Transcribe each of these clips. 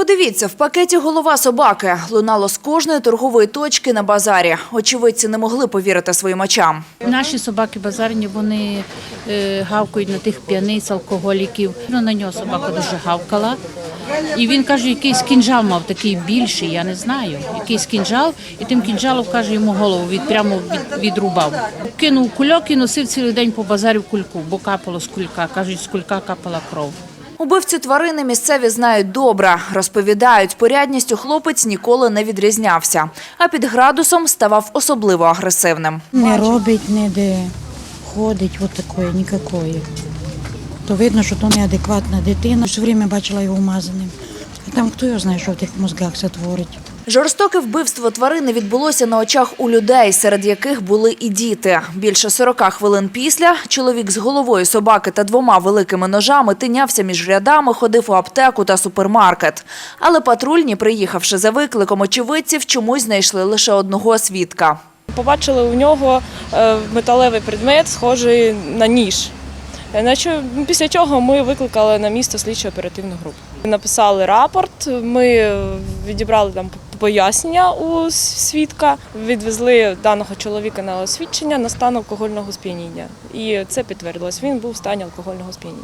Подивіться, в пакеті голова собаки лунало з кожної торгової точки на базарі. Очевидці не могли повірити своїм очам. Наші собаки базарні, вони е, гавкають на тих п'яниць, алкоголіків. Ну, на нього собака дуже гавкала. І він каже, якийсь кінжал мав такий більший, я не знаю. Якийсь кінжал, і тим кінжалом, каже, йому голову від, прямо від, відрубав. Кинув кульок і носив цілий день по базарі кульку, бо капало з кулька. Кажуть, з кулька капала кров. Убивцю тварини місцеві знають добре. Розповідають, порядністю хлопець ніколи не відрізнявся, а під градусом ставав особливо агресивним. Не робить ніде, ходить от такої, ніякої. То видно, що то неадекватна дитина. Все время бачила його умазаним. А там хто його знає, що в тих мозгах це творить. Жорстоке вбивство тварини відбулося на очах у людей, серед яких були і діти. Більше 40 хвилин після чоловік з головою собаки та двома великими ножами тинявся між рядами, ходив у аптеку та супермаркет. Але патрульні, приїхавши за викликом очевидців, чомусь знайшли лише одного свідка. Побачили у нього е, металевий предмет, схожий на ніж. Е, Після чого ми викликали на місто слідчо оперативну групу. Написали рапорт, ми е, відібрали там пояснення у свідка, відвезли даного чоловіка на освідчення на стан алкогольного сп'яніння. І це підтвердилось. Він був в стані алкогольного сп'яніння.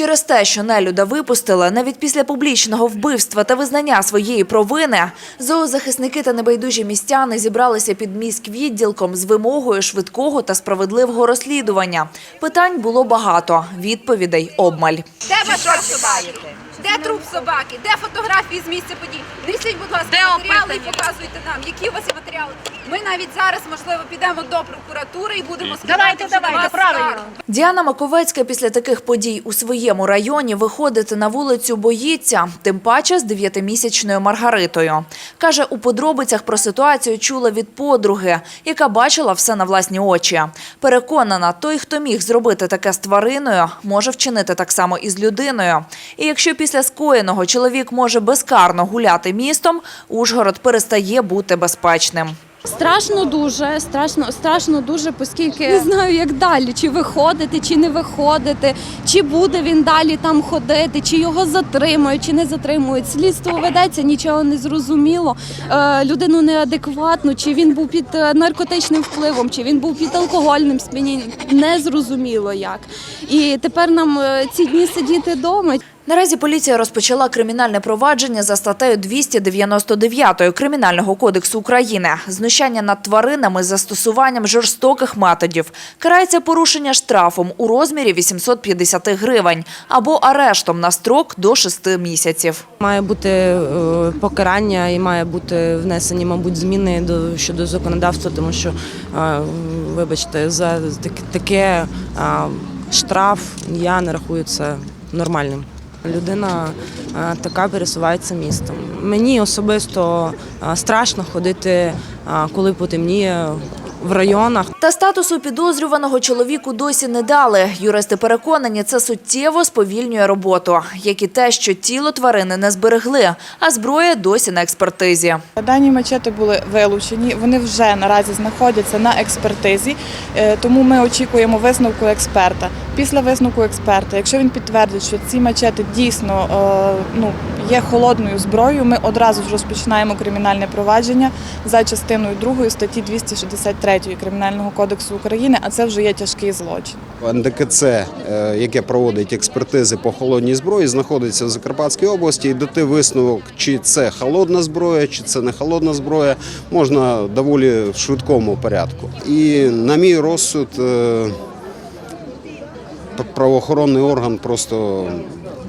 Через те, що нелюда випустили, навіть після публічного вбивства та визнання своєї провини, зоозахисники та небайдужі містяни зібралися під міськвідділком з вимогою швидкого та справедливого розслідування. Питань було багато, відповідей обмаль. Де ваша собака? Де труп собаки? Де фотографії з місця подій? Несіть, будь ласка, матеріали і показуйте нам, які у вас є матеріали. Ми навіть зараз, можливо, підемо до прокуратури і будемо на вас скаргу. Діана Маковецька після таких подій у своєму районі виходити на вулицю боїться, тим паче з дев'ятимісячною Маргаритою. Каже, у подробицях про ситуацію чула від подруги, яка бачила все на власні очі. Переконана, той, хто міг зробити таке з твариною, може вчинити так само і з людиною. І якщо після скоєного чоловік може безкарно гуляти містом, Ужгород перестає бути безпечним. Страшно дуже, страшно, страшно дуже, оскільки не знаю, як далі, чи виходити, чи не виходити, чи буде він далі там ходити, чи його затримують, чи не затримують. Слідство ведеться, нічого не зрозуміло. Е, людину неадекватну, чи він був під е, наркотичним впливом, чи він був під алкогольним сп'янінням. Не зрозуміло як. І тепер нам е, ці дні сидіти вдома. Наразі поліція розпочала кримінальне провадження за статтею 299 Кримінального кодексу України. Знущання над тваринами з застосуванням жорстоких методів. Карається порушення штрафом у розмірі 850 гривень або арештом на строк до 6 місяців. Має бути е, покарання і має бути внесені, мабуть, зміни до щодо законодавства, тому що, е, вибачте, за таке е, штраф я не рахую це нормальним. Людина е, така пересувається містом. Мені особисто е, страшно ходити, е, коли потемніє в районах. Та статусу підозрюваного чоловіку досі не дали. Юристи переконані, це суттєво сповільнює роботу, як і те, що тіло тварини не зберегли, а зброя досі на експертизі. Дані мачети були вилучені, вони вже наразі знаходяться на експертизі, тому ми очікуємо висновку експерта. Після висновку експерта, якщо він підтвердить, що ці мачети дійсно е, ну, є холодною зброєю, ми одразу ж розпочинаємо кримінальне провадження за частиною 2 статті 263 Кримінального кодексу України, а це вже є тяжкий злочин. НДКЦ, е, яке проводить експертизи по холодній зброї, знаходиться в Закарпатській області. І дати висновок, чи це холодна зброя, чи це не холодна зброя, можна доволі в швидкому порядку. І на мій розсуд, е, правоохоронний орган просто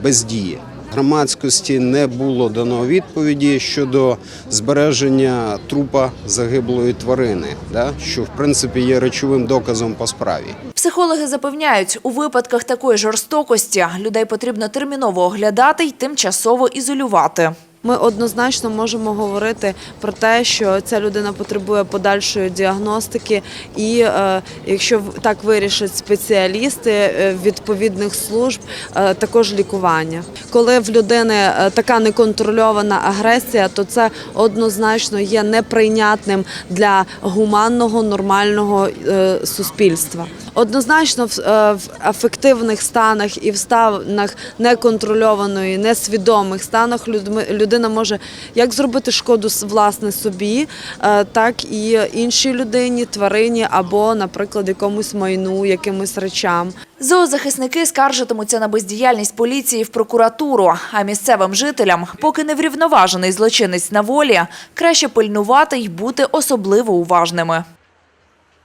бездіє. Громадськості не було дано відповіді щодо збереження трупа загиблої тварини, да? що в принципі є речовим доказом по справі. Психологи запевняють, у випадках такої жорстокості людей потрібно терміново оглядати й тимчасово ізолювати. Ми однозначно можемо говорити про те, що ця людина потребує подальшої діагностики, і е, якщо так вирішать спеціалісти е, відповідних служб, е, також лікування. Коли в людини е, така неконтрольована агресія, то це однозначно є неприйнятним для гуманного нормального е, суспільства. Однозначно, в, е, в афективних станах і в станах неконтрольованої, несвідомих станах людьми- людина може як зробити шкоду власне собі, е, так і іншій людині, тварині або, наприклад, якомусь майну, якимось речам. Зоозахисники скаржитимуться на бездіяльність поліції в прокуратуру, а місцевим жителям, поки не врівноважений злочинець на волі, краще пильнувати й бути особливо уважними.